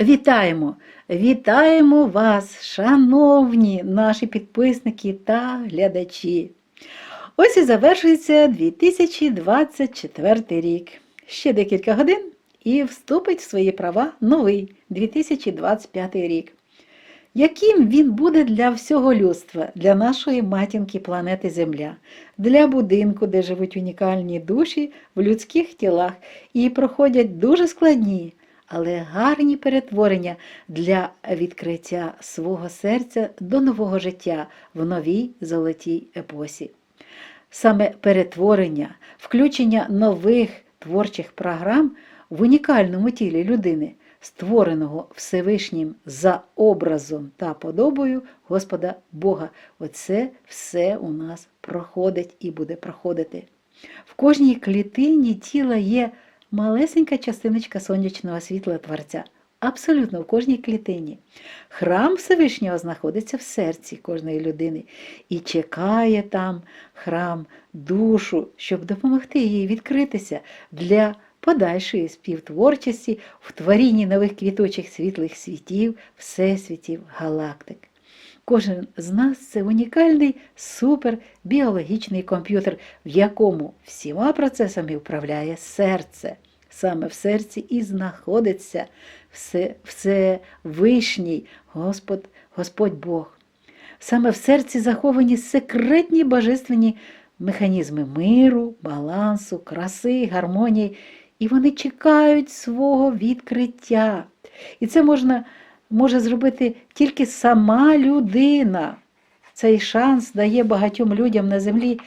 Вітаємо! Вітаємо вас, шановні наші підписники та глядачі. Ось і завершується 2024 рік. Ще декілька годин і вступить в свої права новий 2025 рік. Яким він буде для всього людства, для нашої матінки планети Земля, для будинку, де живуть унікальні душі в людських тілах і проходять дуже складні, але гарні перетворення для відкриття свого серця до нового життя в новій золотій епосі. Саме перетворення, включення нових творчих програм в унікальному тілі людини, створеного Всевишнім за образом та подобою Господа Бога. Оце все у нас проходить і буде проходити. В кожній клітині тіла є малесенька частиночка сонячного світла Творця. Абсолютно в кожній клітині. Храм Всевишнього знаходиться в серці кожної людини і чекає там храм душу, щоб допомогти їй відкритися для подальшої співтворчості в творінні нових квіточих світлих світів, всесвітів, галактик. Кожен з нас це унікальний супербіологічний комп'ютер, в якому всіма процесами управляє серце. Саме в серці і знаходиться все, Всевишній Господь, Господь Бог. Саме в серці заховані секретні божественні механізми миру, балансу, краси, гармонії, і вони чекають свого відкриття. І це можна, може зробити тільки сама людина. Цей шанс дає багатьом людям на землі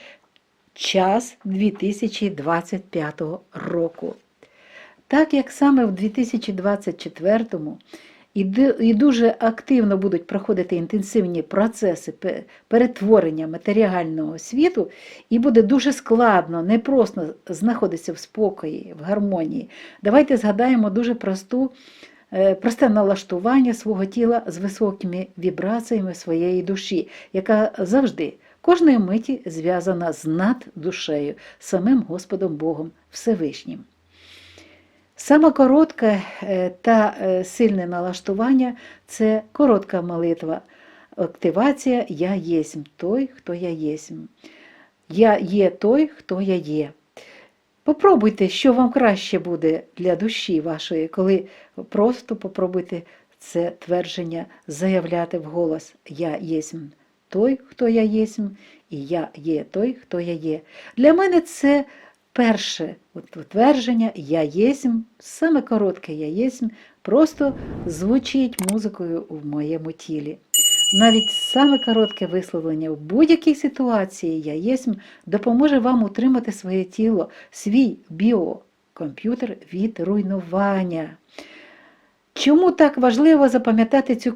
час 2025 року. Так як саме в 2024-му і дуже активно будуть проходити інтенсивні процеси перетворення матеріального світу, і буде дуже складно, не просто знаходитися в спокої, в гармонії. Давайте згадаємо дуже просту, просте налаштування свого тіла з високими вібраціями своєї душі, яка завжди. Кожної миті зв'язана з наддушею, самим Господом Богом Всевишнім. Саме коротке е, та е, сильне налаштування це коротка молитва. Активація Я єсмь той, хто я єсмь. Я є той, хто я є. Попробуйте, що вам краще буде для душі вашої, коли просто попробуйте це твердження заявляти вголос Я єсмь той, хто я єсмь, і я є той, хто я є. Для мене це перше утвердження Я єсмь, саме коротке Я єсмь, просто звучить музикою в моєму тілі. Навіть саме коротке висловлення в будь-якій ситуації Я єсмь допоможе вам утримати своє тіло, свій біокомп'ютер від руйнування. Чому так важливо запам'ятати цю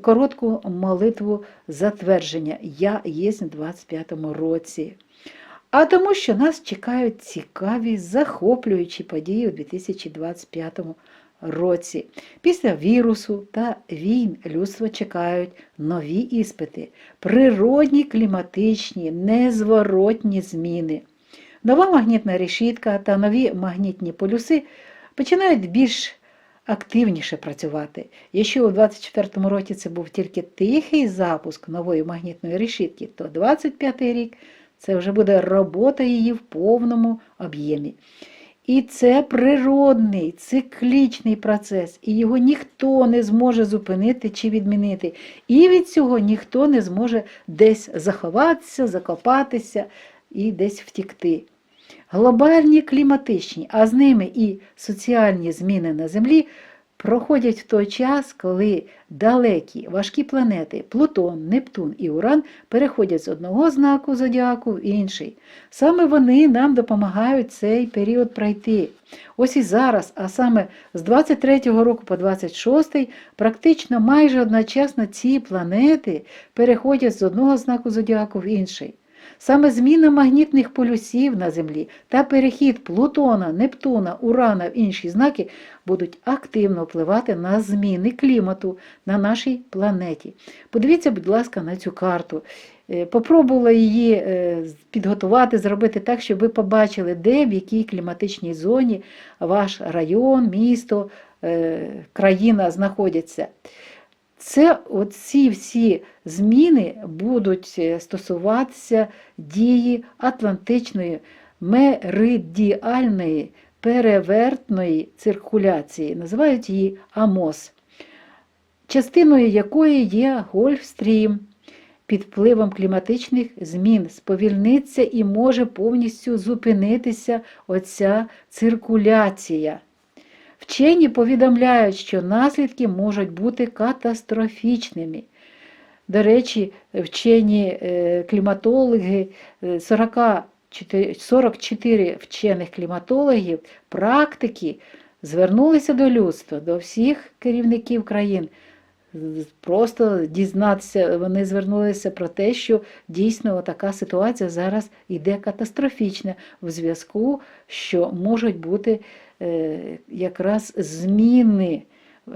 коротку молитву затвердження Я єсмь в 25-му році? а тому, що нас чекають цікаві, захоплюючі події у 2025 році. Після вірусу та війн людство чекають нові іспити, природні, кліматичні, незворотні зміни. Нова магнітна решітка та нові магнітні полюси починають більш активніше працювати. Якщо у 2024 році це був тільки тихий запуск нової магнітної решітки, то 2025 рік це вже буде робота її в повному об'ємі. І це природний, циклічний процес, і його ніхто не зможе зупинити чи відмінити. І від цього ніхто не зможе десь заховатися, закопатися і десь втікти. Глобальні кліматичні, а з ними і соціальні зміни на Землі проходять в той час, коли далекі важкі планети Плутон, Нептун і Уран переходять з одного знаку зодіаку в інший. Саме вони нам допомагають цей період пройти. Ось і зараз, а саме з 23 року по 26, практично майже одночасно ці планети переходять з одного знаку зодіаку в інший. Саме зміна магнітних полюсів на Землі та перехід Плутона, Нептуна, Урана в інші знаки будуть активно впливати на зміни клімату на нашій планеті. Подивіться, будь ласка, на цю карту. Е, попробувала її е, підготувати, зробити так, щоб ви побачили, де в якій кліматичній зоні ваш район, місто е, країна знаходиться. Це оці всі зміни будуть е, стосуватися дії атлантичної меридіальної перевертної циркуляції. Називають її АМОС, частиною якої є Гольфстрім. Під впливом кліматичних змін сповільниться і може повністю зупинитися оця циркуляція. Вчені повідомляють, що наслідки можуть бути катастрофічними. До речі, вчені е, кліматологи, е, 44 44 вчених кліматологів, практики звернулися до людства, до всіх керівників країн. Просто дізнатися, вони звернулися про те, що дійсно така ситуація зараз іде катастрофічна в зв'язку, що можуть бути е, якраз зміни,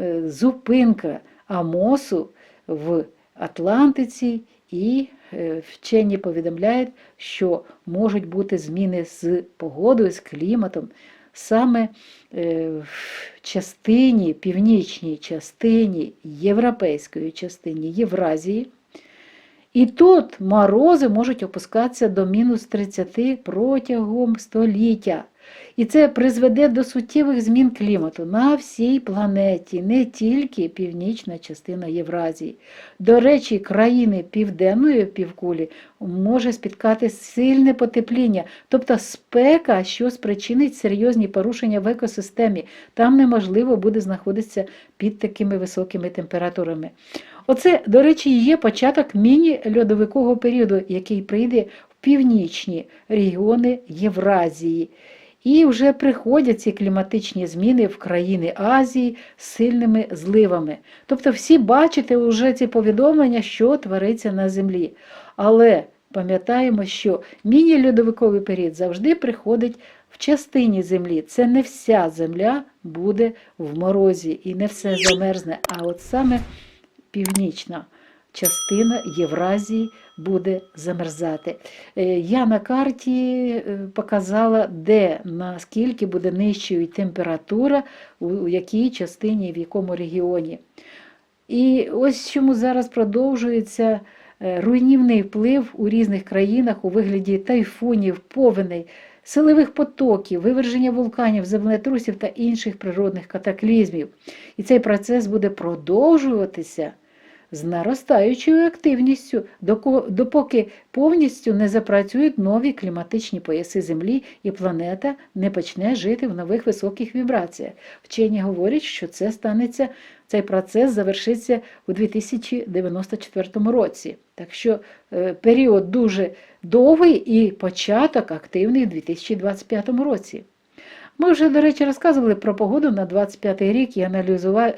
е, зупинка Амосу в Атлантиці, і е, вчені повідомляють, що можуть бути зміни з погодою, з кліматом. Саме е, в частині, північній частині, європейської частині Євразії. І тут морози можуть опускатися до мінус 30 протягом століття. І це призведе до суттєвих змін клімату на всій планеті, не тільки північна частина Євразії. До речі, країни південної півкулі може спіткати сильне потепління, тобто спека, що спричинить серйозні порушення в екосистемі. Там неможливо буде знаходитися під такими високими температурами. Оце, до речі, є початок міні-льодовикового періоду, який прийде в північні регіони Євразії. І вже приходять ці кліматичні зміни в країни Азії з сильними зливами. Тобто всі бачите вже ці повідомлення, що твориться на землі. Але пам'ятаємо, що міні-льодовиковий період завжди приходить в частині землі. Це не вся земля буде в морозі і не все замерзне, а от саме північна частина Євразії буде замерзати. Е, Я на карті е, показала, де наскільки буде нижчою температура, у якій частині, в якому регіоні. І ось чому зараз продовжується е, руйнівний вплив у різних країнах у вигляді тайфунів, повеней, силових потоків, виверження вулканів, землетрусів та інших природних катаклізмів. І цей процес буде продовжуватися з наростаючою активністю, допоки повністю не запрацюють нові кліматичні пояси Землі і планета не почне жити в нових високих вібраціях. Вчені говорять, що це станеться, цей процес завершиться у 2094 році. Так що е, період дуже довгий і початок активний у 2025 році. Ми вже, до речі, розказували про погоду на 25 рік і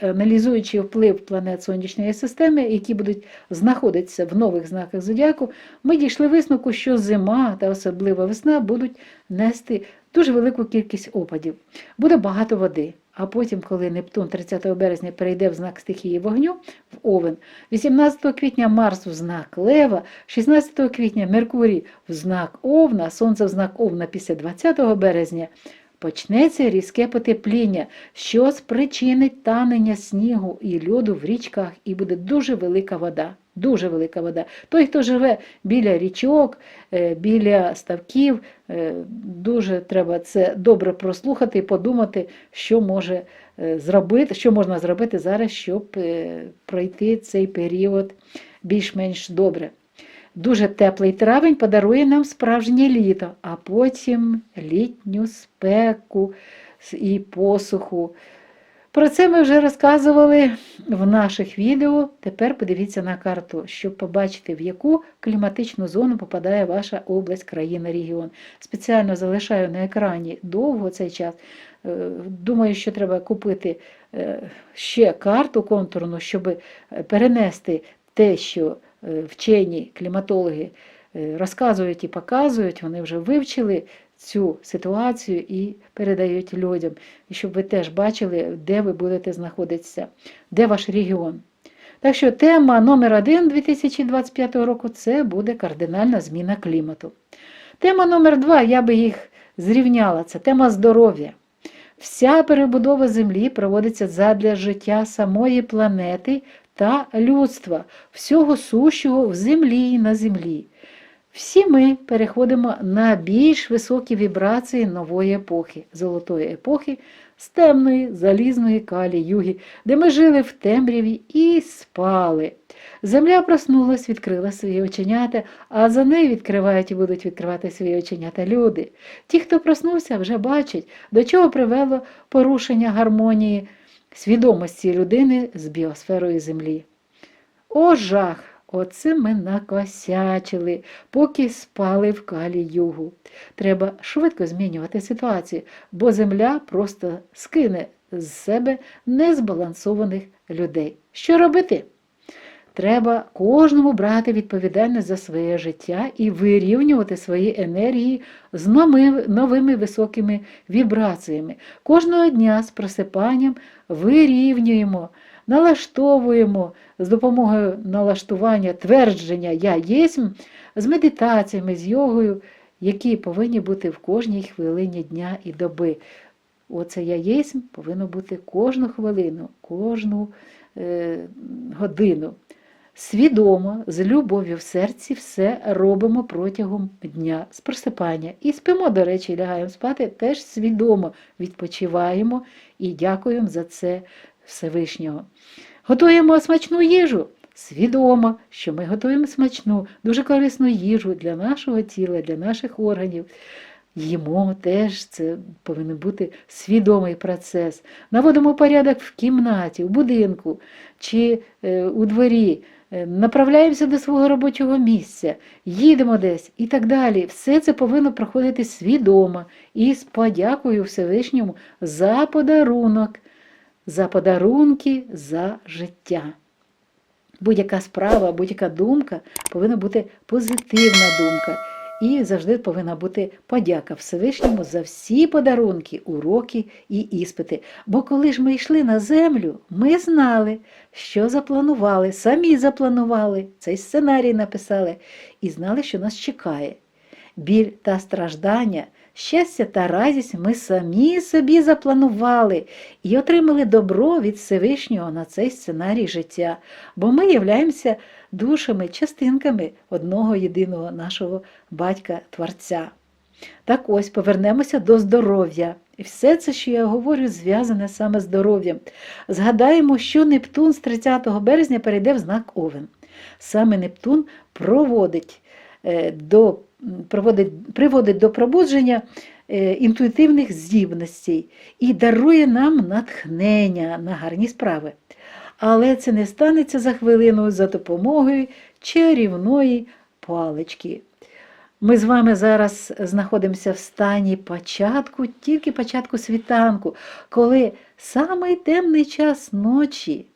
аналізуючи вплив планет сонячної системи, які будуть знаходитися в нових знаках зодіаку, ми дійшли висновку, що зима та особливо весна будуть нести дуже велику кількість опадів. Буде багато води. А потім, коли Нептун 30 березня перейде в знак стихії вогню в Овен, 18 квітня Марс в знак Лева, 16 квітня Меркурій в знак Овна, Сонце в знак Овна після 20 березня. Почнеться різке потепління, що спричинить танення снігу і льоду в річках, і буде дуже велика вода. Дуже велика вода. Той, хто живе біля річок, е, біля ставків, е, дуже треба це добре прослухати і подумати, що може е, зробити, що можна зробити зараз, щоб пройти цей період більш-менш добре. Дуже теплий травень подарує нам справжнє літо, а потім літню спеку і посуху. Про це ми вже розказували в наших відео. Тепер подивіться на карту, щоб побачити, в яку кліматичну зону попадає ваша область, країна, регіон. Спеціально залишаю на екрані довго цей час. Е, Думаю, що треба купити е, ще карту контурну, щоб перенести те, що е, вчені кліматологи е, розказують і показують, вони вже вивчили цю ситуацію і передають людям, і щоб ви теж бачили, де ви будете знаходитися, де ваш регіон. Так що тема номер один 2025 року це буде кардинальна зміна клімату. Тема номер два, я би їх зрівняла, це тема здоров'я. Вся перебудова Землі проводиться задля життя самої планети та людства, всього сущого в землі і на землі. Всі ми переходимо на більш високі вібрації нової епохи, золотої епохи з темної залізної калі юги, де ми жили в темряві і спали. Земля проснулась, відкрила свої оченята, а за нею відкривають і будуть відкривати свої оченята люди. Ті, хто проснувся, вже бачать, до чого привело порушення гармонії свідомості людини з біосферою Землі. О, жах! Оце ми накосячили, поки спали в калі югу. Треба швидко змінювати ситуацію, бо земля просто скине з себе незбалансованих людей. Що робити? Треба кожному брати відповідальність за своє життя і вирівнювати свої енергії з новими, високими вібраціями. Кожного дня з просипанням вирівнюємо, налаштовуємо з допомогою налаштування твердження Я єсмь, з медитаціями, з йогою, які повинні бути в кожній хвилині дня і доби. Оце я єсмь повинно бути кожну хвилину, кожну е, годину. Свідомо, з любов'ю в серці все робимо протягом дня з просипання. І спимо, до речі, лягаємо спати, теж свідомо відпочиваємо і дякуємо за це Всевишнього. Готуємо смачну їжу. Свідомо, що ми готуємо смачну, дуже корисну їжу для нашого тіла, для наших органів. Їмо теж це повинен бути свідомий процес. Наводимо порядок в кімнаті, в будинку чи е, у дворі, направляємося до свого робочого місця, їдемо десь і так далі. Все це повинно проходити свідомо і з подякою Всевишньому за подарунок, за подарунки, за життя. Будь-яка справа, будь-яка думка повинна бути позитивна думка. І завжди повинна бути подяка Всевишньому за всі подарунки, уроки і іспити. Бо коли ж ми йшли на землю, ми знали, що запланували, самі запланували, цей сценарій написали і знали, що нас чекає. Біль та страждання, щастя та радість ми самі собі запланували і отримали добро від Всевишнього на цей сценарій життя, бо ми являємося душами, частинками одного єдиного нашого батька-творця. Так ось повернемося до здоров'я. І все це, що я говорю, зв'язане саме з здоров'ям. Згадаємо, що Нептун з 30 березня перейде в знак Овен. Саме Нептун проводить е, до, проводить, приводить до пробудження е, інтуїтивних здібностей і дарує нам натхнення на гарні справи. Але це не станеться за хвилину за допомогою чарівної палички. Ми з вами зараз знаходимося в стані початку, тільки початку світанку, коли самий темний час ночі.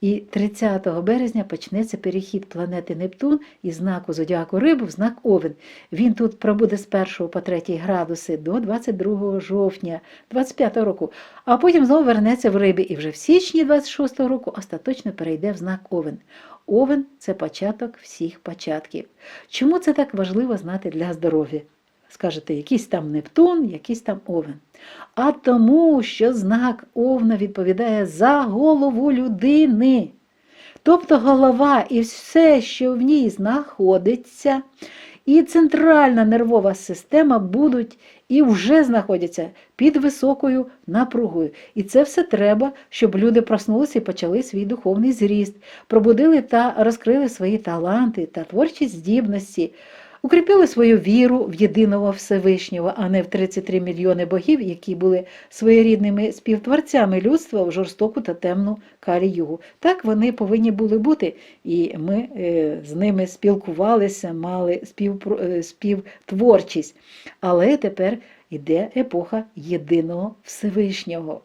І 30 березня почнеться перехід планети Нептун із знаку Зодіаку Рибу в знак Овен. Він тут пробуде з 1 по 3 градуси до 22 жовтня 25 року, а потім знову вернеться в Рибі і вже в січні 26 року остаточно перейде в знак Овен. Овен це початок всіх початків. Чому це так важливо знати для здоров'я? Скажете, якийсь там Нептун, якийсь там Овен. А тому, що знак Овна відповідає за голову людини. Тобто голова і все, що в ній знаходиться, і центральна нервова система будуть і вже знаходяться під високою напругою. І це все треба, щоб люди проснулися і почали свій духовний зріст, пробудили та розкрили свої таланти та творчі здібності. Укріпили свою віру в єдиного Всевишнього, а не в 33 мільйони богів, які були своєрідними співтворцями людства в жорстоку та темну карі-югу. Так вони повинні були бути, і ми е, з ними спілкувалися, мали е, співтворчість. Але тепер іде епоха єдиного Всевишнього.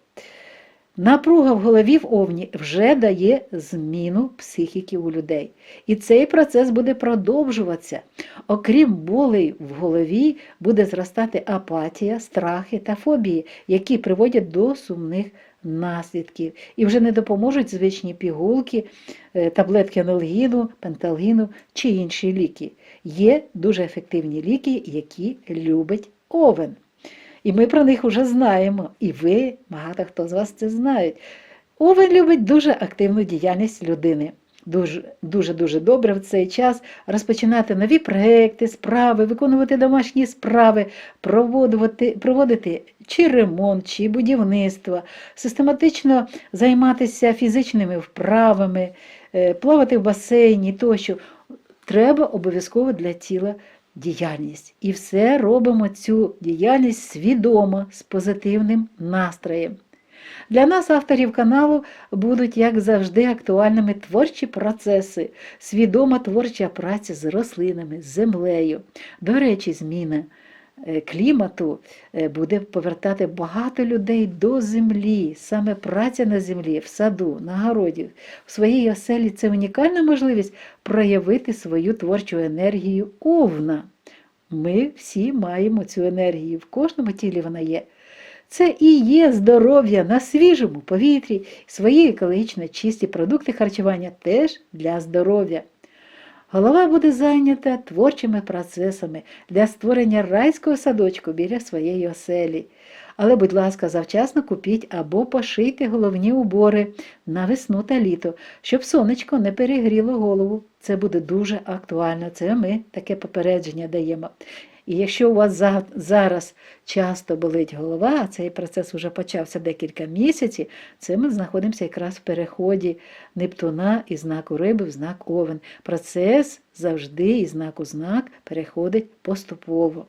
Напруга в голові в овні вже дає зміну психіки у людей. І цей процес буде продовжуватися. Окрім болей в голові, буде зростати апатія, страхи та фобії, які приводять до сумних наслідків. І вже не допоможуть звичні пігулки, е, таблетки анальгіну, пенталгіну чи інші ліки. Є дуже ефективні ліки, які любить овен. І ми про них вже знаємо. І ви, багато хто з вас це знають. Овен любить дуже активну діяльність людини. Дуже дуже дуже добре в цей час розпочинати нові проекти, справи, виконувати домашні справи, проводити, проводити чи ремонт, чи будівництво, систематично займатися фізичними вправами, е, плавати в басейні тощо. Треба обов'язково для тіла діяльність. І все робимо цю діяльність свідомо, з позитивним настроєм. Для нас, авторів каналу, будуть, як завжди, актуальними творчі процеси, свідома творча праця з рослинами, з землею. До речі, зміна клімату е, буде повертати багато людей до землі. Саме праця на землі, в саду, на городі, в своїй оселі це унікальна можливість проявити свою творчу енергію овна. Ми всі маємо цю енергію, в кожному тілі вона є. Це і є здоров'я на свіжому повітрі, свої екологічно чисті продукти харчування теж для здоров'я. Голова буде зайнята творчими процесами для створення райського садочку біля своєї оселі. Але, будь ласка, завчасно купіть або пошийте головні убори на весну та літо, щоб сонечко не перегріло голову. Це буде дуже актуально. Це ми таке попередження даємо. І якщо у вас зараз часто болить голова, а цей процес вже почався декілька місяців, це ми знаходимося якраз в переході Нептуна із знаку риби в знак Овен. Процес завжди із знаку знак переходить поступово.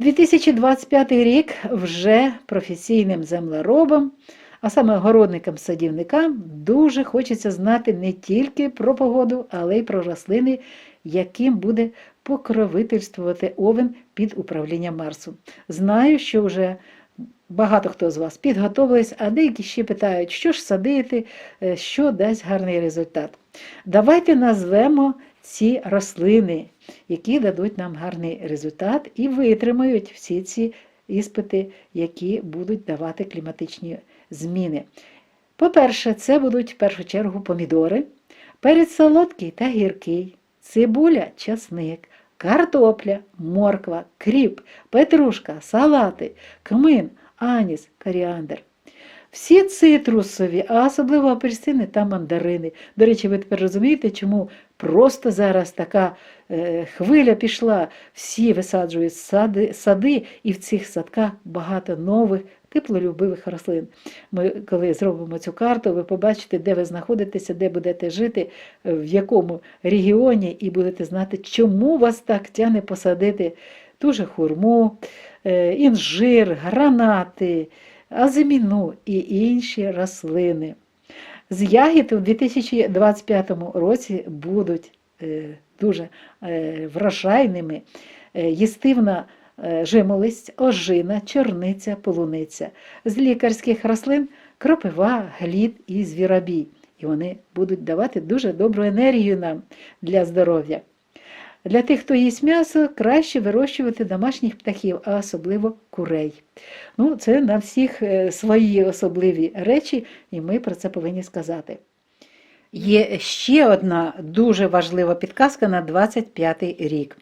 2025 рік вже професійним землеробом, а саме городникам-садівникам, дуже хочеться знати не тільки про погоду, але й про рослини, яким буде покровительствувати овен під управлінням Марсу. Знаю, що вже багато хто з вас підготовились, а деякі ще питають, що ж садити, е, що дасть гарний результат. Давайте назвемо ці рослини, які дадуть нам гарний результат і витримають всі ці іспити, які будуть давати кліматичні зміни. По-перше, це будуть в першу чергу помідори, перець солодкий та гіркий, цибуля, часник, картопля, морква, кріп, петрушка, салати, кмин, аніс, коріандр. Всі цитрусові, а особливо апельсини та мандарини. До речі, ви тепер розумієте, чому просто зараз така е, хвиля пішла, всі висаджують сади, сади, і в цих садках багато нових теплолюбивих рослин. Ми, коли зробимо цю карту, ви побачите, де ви знаходитеся, де будете жити, е, в якому регіоні, і будете знати, чому вас так тяне посадити дуже хурму, е, інжир, гранати, азиміну і інші рослини. З ягід у 2025 році будуть е, дуже вражайними їстивна Е, жимолисть, ожина, чорниця, полуниця. З лікарських рослин кропива, глід і звіробій. І вони будуть давати дуже добру енергію нам для здоров'я. Для тих, хто їсть м'ясо, краще вирощувати домашніх птахів, а особливо курей. Ну, Це на всіх е, свої особливі речі, і ми про це повинні сказати. Є ще одна дуже важлива підказка на 25 й рік.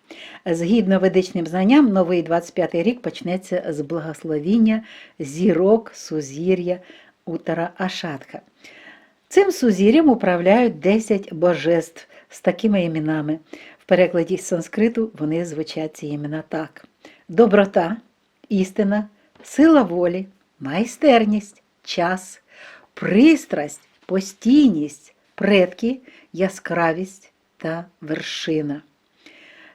Згідно ведичним знанням, новий 25 й рік почнеться з благословіння зірок сузір'я Утара Ашатха. Цим сузір'ям управляють 10 божеств з такими іменами. В перекладі з санскриту вони звучать ці імена так: доброта, істина, сила волі, майстерність, час, пристрасть, постійність предки, яскравість та вершина.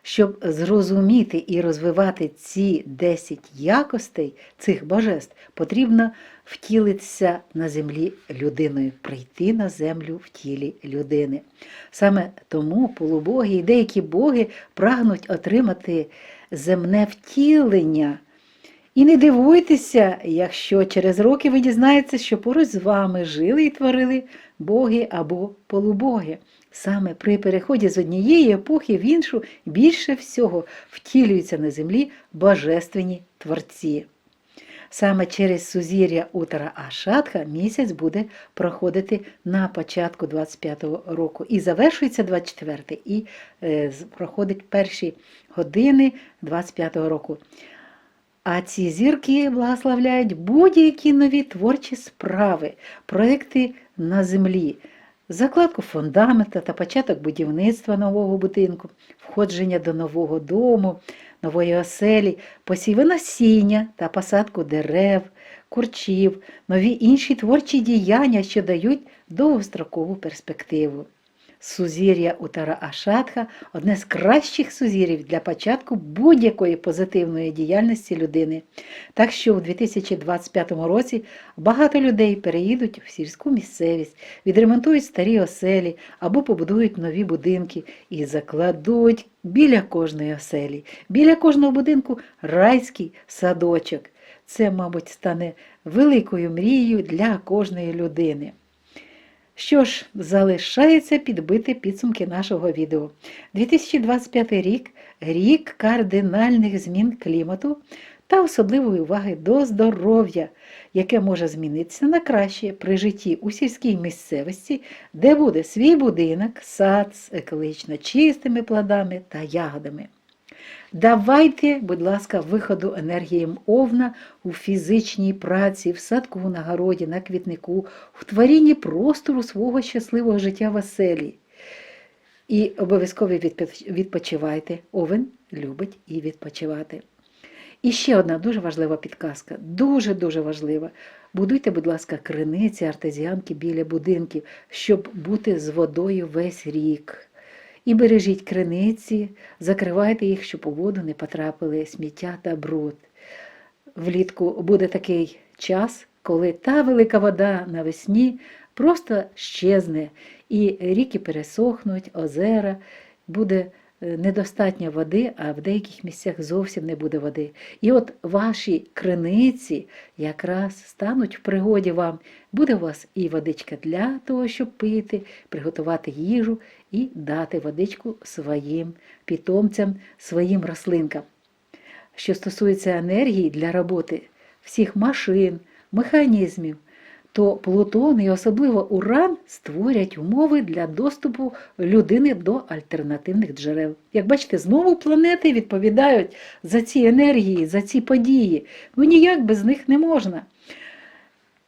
Щоб зрозуміти і розвивати ці 10 якостей цих божеств, потрібно втілитися на землі людиною, прийти на землю в тілі людини. Саме тому полубоги і деякі боги прагнуть отримати земне втілення. І не дивуйтеся, якщо через роки ви дізнаєтеся, що поруч з вами жили і творили боги або полубоги. Саме при переході з однієї епохи в іншу більше всього втілюються на землі божественні творці. Саме через сузір'я Утара Ашатха місяць буде проходити на початку 25-го року. І завершується 24-й, і е, проходить перші години 25-го року. А ці зірки благословляють будь-які нові творчі справи, проекти на землі, закладку фундамента та початок будівництва нового будинку, входження до нового дому, нової оселі, посіви насіння та посадку дерев, курчів, нові інші творчі діяння, що дають довгострокову перспективу. Сузір'я Утара Ашатха одне з кращих сузір'їв для початку будь-якої позитивної діяльності людини. Так що у 2025 році багато людей переїдуть в сільську місцевість, відремонтують старі оселі або побудують нові будинки і закладуть біля кожної оселі, біля кожного будинку райський садочок. Це, мабуть, стане великою мрією для кожної людини. Що ж, залишається підбити підсумки нашого відео. 2025 рік рік кардинальних змін клімату та особливої уваги до здоров'я, яке може змінитися на краще при житті у сільській місцевості, де буде свій будинок, сад з екологічно чистими плодами та ягодами. Давайте, будь ласка, виходу енергії овна у фізичній праці, в садку, на городі, на квітнику, в творінні простору свого щасливого життя в оселі. І обов'язково відпочивайте. Овен любить і відпочивати. І ще одна дуже важлива підказка, дуже-дуже важлива. Будуйте, будь ласка, криниці, артезіанки біля будинків, щоб бути з водою весь рік. І бережіть криниці, закривайте їх, щоб у воду не потрапили сміття та бруд. Влітку буде такий час, коли та велика вода навесні просто щезне, і ріки пересохнуть, озера, буде недостатньо води, а в деяких місцях зовсім не буде води. І от ваші криниці якраз стануть в пригоді вам. Буде у вас і водичка для того, щоб пити, приготувати їжу і дати водичку своїм питомцям, своїм рослинкам. Що стосується енергії для роботи всіх машин, механізмів, то Плутон і особливо Уран створять умови для доступу людини до альтернативних джерел. Як бачите, знову планети відповідають за ці енергії, за ці події. Ну ніяк без них не можна.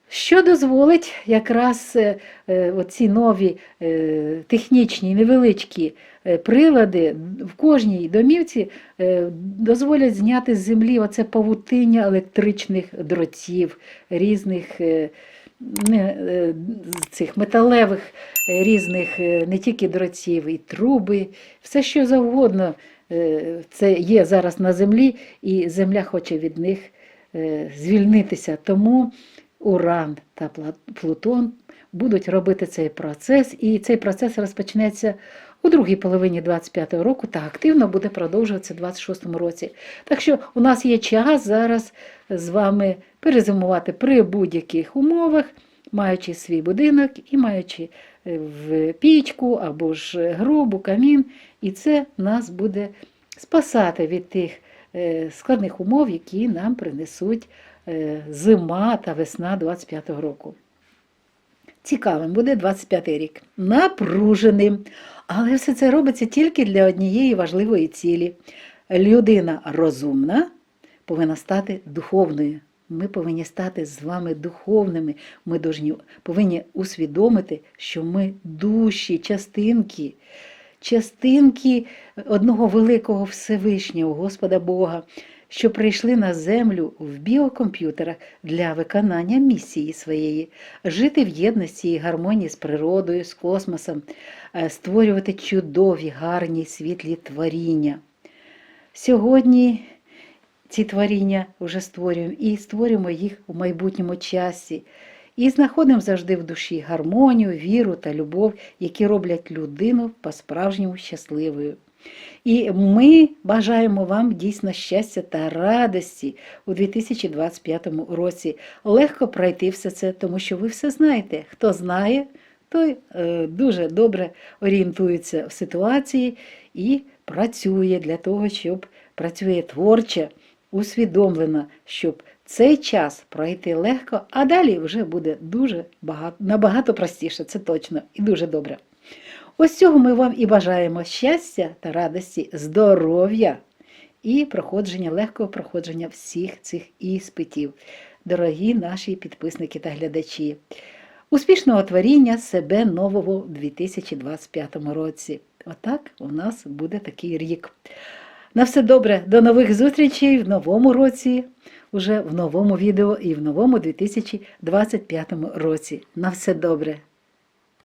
Що дозволить якраз е, е, оці нові е, технічні невеличкі прилади в кожній домівці дозволять зняти з землі оце павутиння електричних дротів, різних цих металевих різних не тільки дротів, і труби, все що завгодно це є зараз на землі, і земля хоче від них звільнитися. Тому Уран та Плутон будуть робити цей процес, і цей процес розпочнеться у другій половині 25-го року та активно буде продовжуватися у 26-му році. Так що у нас є час зараз з вами перезимувати при будь-яких умовах, маючи свій будинок і маючи е, в пічку або ж грубу, камін, і це нас буде спасати від тих е, складних умов, які нам принесуть. Е, зима та весна 25-го року. Цікавим буде 25-й рік. Напруженим. Але все це робиться тільки для однієї важливої цілі. Людина розумна повинна стати духовною. Ми повинні стати з вами духовними. Ми повинні усвідомити, що ми душі, частинки, частинки одного великого Всевишнього, Господа Бога що прийшли на землю в біокомп'ютерах для виконання місії своєї, жити в єдності і гармонії з природою, з космосом, е, створювати чудові, гарні світлі творіння. Сьогодні ці творіння вже створюємо і створюємо їх у майбутньому часі. І знаходимо завжди в душі гармонію, віру та любов, які роблять людину по-справжньому щасливою. І ми бажаємо вам дійсно щастя та радості у 2025 році. Легко пройти все це, тому що ви все знаєте. Хто знає, той е, дуже добре орієнтується в ситуації і працює для того, щоб працює творче, усвідомлено, щоб цей час пройти легко, а далі вже буде дуже багато, набагато простіше, це точно і дуже добре. Ось цього ми вам і бажаємо щастя та радості, здоров'я і проходження, легкого проходження всіх цих іспитів. Дорогі наші підписники та глядачі. Успішного творіння себе нового в 2025 році. Отак у нас буде такий рік. На все добре, до нових зустрічей в новому році, уже в новому відео і в новому 2025 році. На все добре!